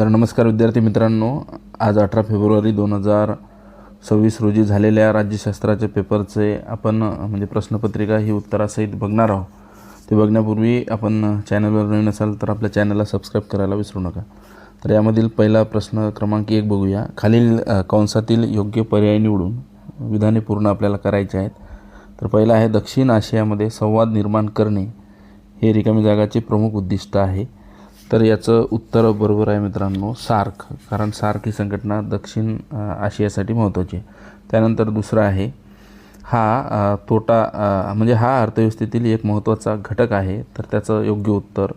तर नमस्कार विद्यार्थी मित्रांनो आज अठरा फेब्रुवारी दोन हजार सव्वीस रोजी झालेल्या राज्यशास्त्राच्या पेपरचे आपण म्हणजे प्रश्नपत्रिका ही उत्तरासहित बघणार आहोत. ते बघण्यापूर्वी आपण चॅनलवर नवीन असाल तर आपल्या चॅनलला सबस्क्राईब करायला विसरू नका. तर यामधील पहिला प्रश्न क्रमांक एक बघूया. खालील कंसातील योग्य पर्याय निवडून विधाने पूर्ण आपल्याला करायचे आहेत. तर पहिला आहे दक्षिण आशियामध्ये संवाद निर्माण करणे हे रिकामी जागाचे प्रमुख उद्दिष्ट आहे. तर याचं उत्तर बरोबर आहे मित्रांनो सार्क. कारण सार्क ही संघटना दक्षिण आशियासाठी महत्त्वाची आहे. त्यानंतर दुसरं आहे हा तोटा म्हणजे हा अर्थव्यवस्थेतील एक महत्त्वाचा घटक आहे. तर त्याचं योग्य उत्तर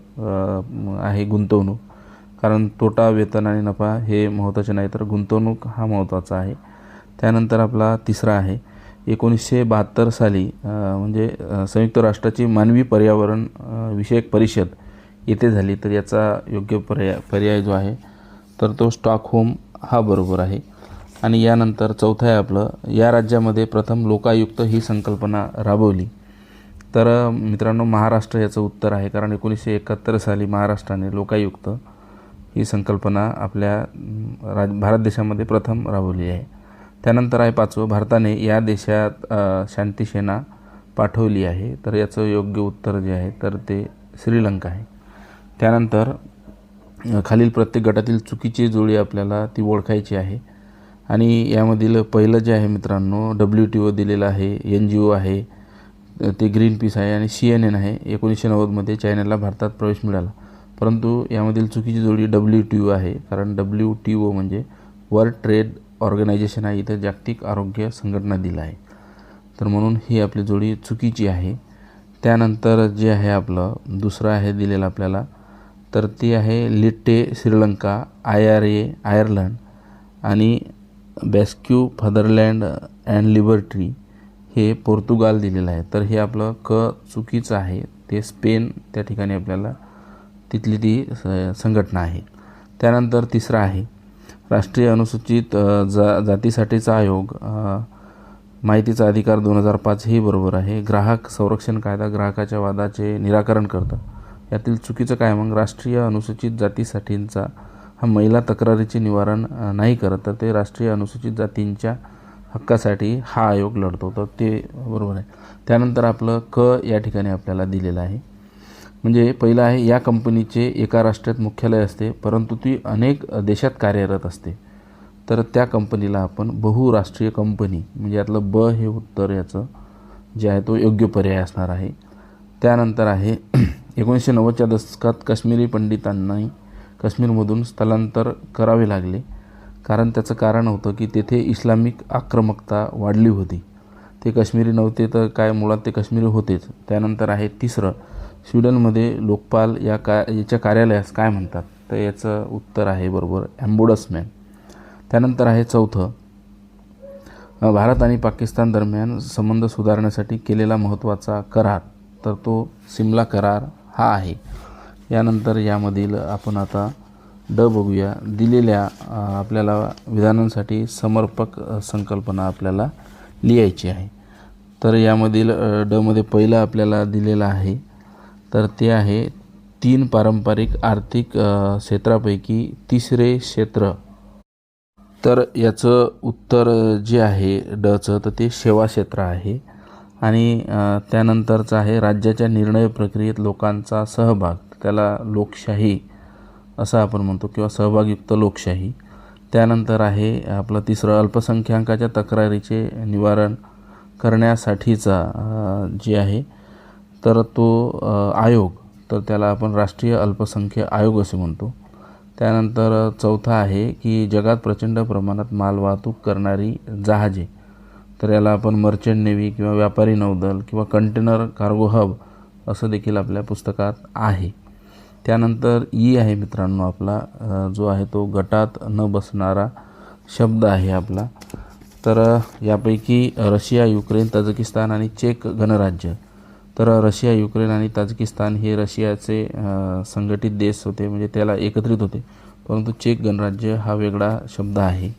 आहे गुंतवणूक. कारण तोटा वेतन आणि नफा हे महत्त्वाचे नाही तर गुंतवणूक हा महत्त्वाचा आहे. त्यानंतर आपला तिसरा आहे एकोणीसशे बहात्तर साली म्हणजे संयुक्त राष्ट्राची मानवी पर्यावरण विषयक परिषद येथे झाली तर याचा योग्य पर्याय पर्याय जो आहे तर तो स्टॉकहोम हा बरोबर आहे. आणि यानंतर चौथं आहे आपलं या राज्यामध्ये प्रथम लोकायुक्त ही संकल्पना राबवली. तर मित्रांनो महाराष्ट्र याचं उत्तर आहे कारण एकोणीसशे एकाहत्तर साली महाराष्ट्राने लोकायुक्त ही संकल्पना आपल्या राज भारत देशामध्ये प्रथम राबवली आहे. त्यानंतर आहे पाचवं भारताने या देशात शांतीसेना पाठवली आहे. तर याचं योग्य उत्तर जे आहे तर ते श्रीलंका आहे. त्यानंतर खालील प्रत्येक गटातील चुकीची जोडी आपल्याला ती ओळखायची आहे. आणि यामधील पहिलं जे आहे मित्रांनो डब्ल्यू टी ओ दिलेलं आहे एन जी ओ आहे ते ग्रीन पीस आहे आणि सी एन एन आहे. एकोणीसशे नव्वदमध्ये चायनाला भारतात प्रवेश मिळाला. परंतु यामधील चुकीची जोडी डब्ल्यू टी ओ आहे. कारण डब्ल्यू टी ओ म्हणजे वर्ल्ड ट्रेड ऑर्गनायझेशन आहे. इथं जागतिक आरोग्य संघटना दिलं आहे. तर म्हणून ही आपली जोडी चुकीची आहे. त्यानंतर जे आहे आपलं दुसरं आहे दिलेलं आपल्याला तर ती आहे LTTE Sri Lanka I R A Ireland आणि बॅस्क्यू फदरलँड अँड लिबर्टी हे पोर्तुगाल दिलेलं आहे. तर हे आपलं क चुकीचं आहे. ते स्पेन त्या ठिकाणी आपल्याला तिथली ती स- संघटना आहे. त्यानंतर तिसरा आहे. राष्ट्रीय अनुसूचित जा जातीसाठीचा आयोग माहितीचा अधिकार दोन हजार पाच हे बरोबर आहे. ग्राहक संरक्षण कायदा ग्राहकाच्या वादाचे निराकरण करतं. यातील चुकीचं काय? मग राष्ट्रीय अनुसूचित जातीसाठींचा हा महिला तक्रारीचे निवारण नाही करत तर ते राष्ट्रीय अनुसूचित जातींच्या हक्कासाठी हा आयोग लढतो. तर ते बरोबर आहे. त्यानंतर आपलं क या ठिकाणी आपल्याला दिलेलं आहे. म्हणजे पहिलं आहे या कंपनीचे एका राष्ट्रात मुख्यालय असते परंतु ती अनेक देशात कार्यरत असते. तर त्या कंपनीला आपण बहुराष्ट्रीय कंपनी म्हणजे यातलं ब हे उत्तर याचं जे आहे तो योग्य पर्याय असणार आहे. त्यानंतर आहे एकोणीसशे नव्वदच्या दशकात काश्मीरी पंडितांनाही काश्मीरमधून स्थलांतर करावे लागले. कारण त्याचं कारण होतं की तेथे इस्लामिक आक्रमकता वाढली होती. ते काश्मीरी नव्हते तर काय मुळात ते काश्मीरी होतेच. त्यानंतर आहे तिसरं स्वीडनमध्ये लोकपाल या का याच्या कार्यालयास काय म्हणतात? तर याचं उत्तर आहे बरोबर ॲम्बोडसमॅन त्यानंतर आहे चौथं भारत आणि पाकिस्तान दरम्यान संबंध सुधारण्यासाठी केलेला महत्त्वाचा करार. तर तो सिमला करार हा आहे. यानंतर यामधील आपण आता ड बघूया. दिलेल्या आपल्याला विधानांसाठी समर्पक संकल्पना आपल्याला लिहायची आहे. तर यामधील डमध्ये पहिलं आपल्याला दिलेलं आहे. तर ते आहे तीन पारंपरिक आर्थिक क्षेत्रापैकी तिसरे क्षेत्र. तर याचं उत्तर जे आहे डचं तर ते सेवा क्षेत्र आहे. आणि त्यानंतरचं आहे राज्याच्या निर्णय प्रक्रियेत लोकांचा सहभाग. त्याला लोकशाही असं आपण म्हणतो किंवा सहभागयुक्त लोकशाही. त्यानंतर आहे आपलं तिसरं अल्पसंख्याकाच्या तक्रारीचे निवारण करण्यासाठीचा जे आहे तर तो आयोग. तर त्याला आपण राष्ट्रीय अल्पसंख्य आयोग असे म्हणतो. त्यानंतर चौथा आहे की जगात प्रचंड प्रमाणात मालवाहतूक करणारी जहाजे. तर याला आपण मर्चंट नेव्ही किंवा व्यापारी नौदल किंवा कंटेनर कार्गो हब असं देखील आपल्या पुस्तकात आहे. त्यानंतर ई आहे मित्रांनो आपला जो आहे तो गटात न बसणारा शब्द आहे आपला. तर यापैकी रशिया युक्रेन तजकिस्तान आणि चेक गणराज्य. तर रशिया युक्रेन आणि ताजकिस्तान हे रशियाचे संघटित देश होते म्हणजे त्याला एकत्रित होते. परंतु चेक गणराज्य हा वेगळा शब्द आहे.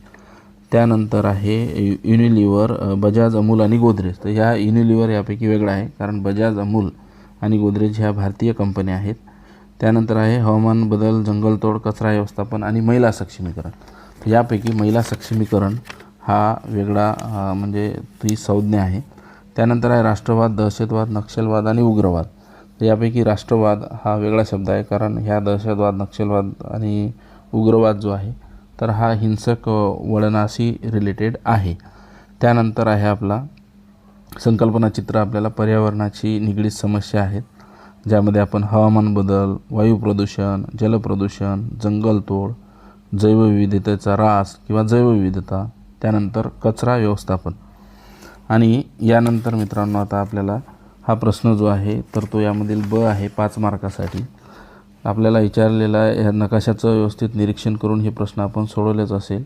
त्यानंतर आहे युनिलिव्हर बजाज अमूल आणि गोदरेज. तर ह्या युनिलिव्हर यापैकी वेगळा आहे कारण बजाज अमूल आणि गोदरेज ह्या भारतीय कंपन्या आहेत. त्यानंतर आहे हवामान बदल जंगलतोड कचरा व्यवस्थापन आणि महिला सक्षमीकरण. यापैकी महिला सक्षमीकरण हा वेगळा म्हणजे ती संज्ञा आहे. त्यानंतर आहे राष्ट्रवाद दहशतवाद नक्षलवाद आणि उग्रवाद. तर यापैकी राष्ट्रवाद हा वेगळा शब्द आहे कारण ह्या दहशतवाद नक्षलवाद आणि उग्रवाद जो आहे तर हा हिंसक वळणाशी रिलेटेड आहे. त्यानंतर आहे आपला संकल्पनाचित्र आपल्याला पर्यावरणाची निगडीत समस्या आहेत ज्यामध्ये आपण हवामान बदल वायू प्रदूषण जलप्रदूषण जंगलतोड जैवविविधतेचा ऱ्हास किंवा जैवविविधता त्यानंतर कचरा व्यवस्थापन. आणि यानंतर मित्रांनो आता आपल्याला हा प्रश्न जो आहे तर तो यामधील ब आहे पाच मार्कासाठी. आपल्याला विचारलेला ह्या नकाशाचं व्यवस्थित निरीक्षण करून हे प्रश्न आपण सोडवलेच असेल.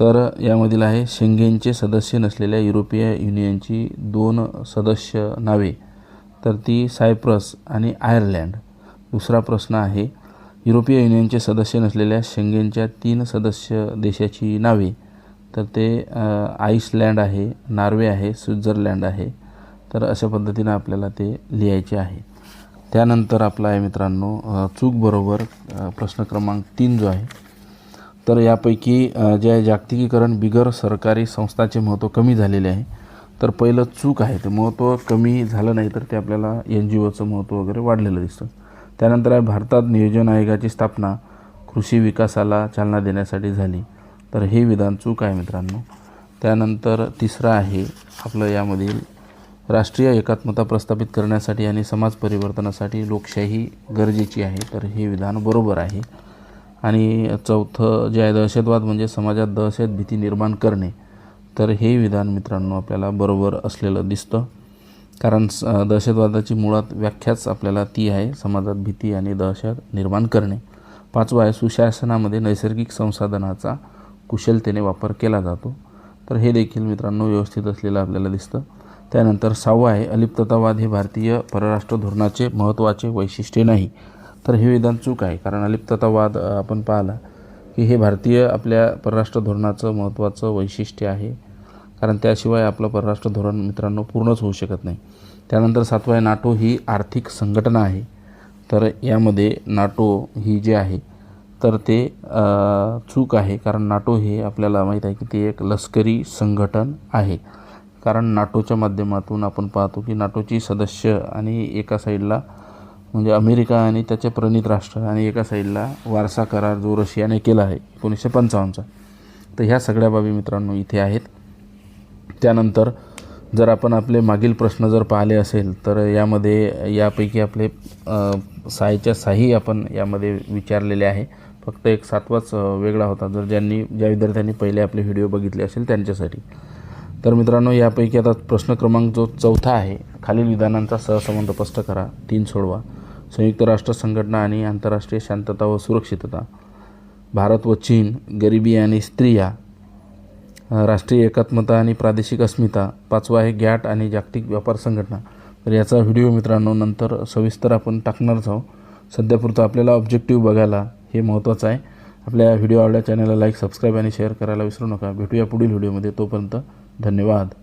तर यामधील आहे शेंगेनचे सदस्य नसलेल्या युरोपिय युनियनची दोन सदस्य नावे. तर ती सायप्रस आणि आयर्लँड. दुसरा प्रश्न आहे युरोपिय युनियनचे सदस्य नसलेल्या शेंगेनच्या तीन सदस्य देशाची नावे. तर ते आईसलँड आहे नॉर्वे आहे स्वित्झर्लँड आहे. तर अशा पद्धतीनं आपल्याला ते लिहायचे आहे. त्यानंतर आपला आहे मित्रांनो चूक बरोबर प्रश्न क्रमांक तीन जो आहे तर यापैकी जे आहे जागतिकीकरण बिगर सरकारी संस्थाचे महत्त्व कमी झालेले आहे. तर पहिलं चूक आहे ते महत्त्व कमी झालं नाही तर ते आपल्याला एन जी ओचं महत्त्व वगैरे वाढलेलं दिसतं. त्यानंतर आहे भारतात नियोजन आयोगाची स्थापना कृषी विकासाला चालना देण्यासाठी झाली. तर हे विधान चूक आहे मित्रांनो. त्यानंतर तिसरं आहे आपलं यामधील राष्ट्रीय एकात्मता प्रस्थापित करण्यासाठी आणि समाज परिवर्तनासाठी लोकशाही गरजेची आहे तर हे विधान बरोबर आहे. आणि चौथं जे आहे दहशतवाद म्हणजे समाजात दहशत भीती निर्माण करणे तर हे विधान मित्रांनो आपल्याला बरोबर असलेलं दिसतं. कारण स दहशतवादाची मुळात व्याख्याच आपल्याला ती आहे समाजात भीती आणि दहशत निर्माण करणे. पाचवा आहे सुशासनामध्ये नैसर्गिक संसाधनाचा कुशलतेने वापर केला जातो. तर हे देखील मित्रांनो व्यवस्थित असलेलं आपल्याला दिसतं. त्यानंतर सहावं आहे अलिप्ततावाद हे भारतीय परराष्ट्र धोरणाचे महत्त्वाचे वैशिष्ट्य नाही. तर हे विधान चूक आहे कारण अलिप्ततावाद आपण पाहिला की हे भारतीय आपल्या परराष्ट्र धोरणाचं महत्त्वाचं वैशिष्ट्य आहे कारण त्याशिवाय आपलं परराष्ट्र धोरण मित्रांनो पूर्णच होऊ शकत नाही. त्यानंतर सातवं आहे नाटो ही आर्थिक संघटना आहे. तर यामध्ये नाटो ही जी आहे तर ते चूक आहे कारण नाटो हे आपल्याला माहीत आहे की ते एक लष्करी संघटन आहे. कारण नाटोच्या माध्यमातून आपण पाहतो की नाटोची सदस्य आणि एका साईडला म्हणजे अमेरिका आणि त्याचे प्रणित राष्ट्र आणि एका साईडला वारसा करार जो रशियाने केला आहे एकोणीसशे पंचावन्नचा. तर ह्या सगळ्या बाबी मित्रांनो इथे आहेत. त्यानंतर जर आपण आपले मागील प्रश्न जर पाहिले असेल तर यामध्ये यापैकी आपले सायच्या साही आपण यामध्ये विचारलेले आहे. फक्त एक सातवाच वेगळा होता. जर ज्यांनी ज्या विद्यार्थ्यांनी पहिले आपले व्हिडिओ बघितले असेल त्यांच्यासाठी. तर मित्रांनो यापैकी आता प्रश्न क्रमांक जो चौथा आहे खालील विधानांचा सहसंबंध स्पष्ट करा. तीन सोडवा. संयुक्त राष्ट्र संघटना आणि आंतरराष्ट्रीय शांतता व सुरक्षितता. भारत व चीन गरिबी आणि स्त्रिया राष्ट्रीय एकात्मता आणि प्रादेशिक अस्मिता पाचवा आहे गॅट आणि जागतिक व्यापार संघटना. तर याचा व्हिडिओ मित्रांनो नंतर सविस्तर आपण टाकणारच आहोत. सध्यापुरतं आपल्याला ऑब्जेक्टिव्ह बघायला हे महत्त्वाचं आहे. आपल्या व्हिडिओ आवडल्या चॅनलला लाईक सबस्क्राईब आणि शेअर करायला विसरू नका. भेटूया पुढील व्हिडिओमध्ये. तोपर्यंत धन्यवाद.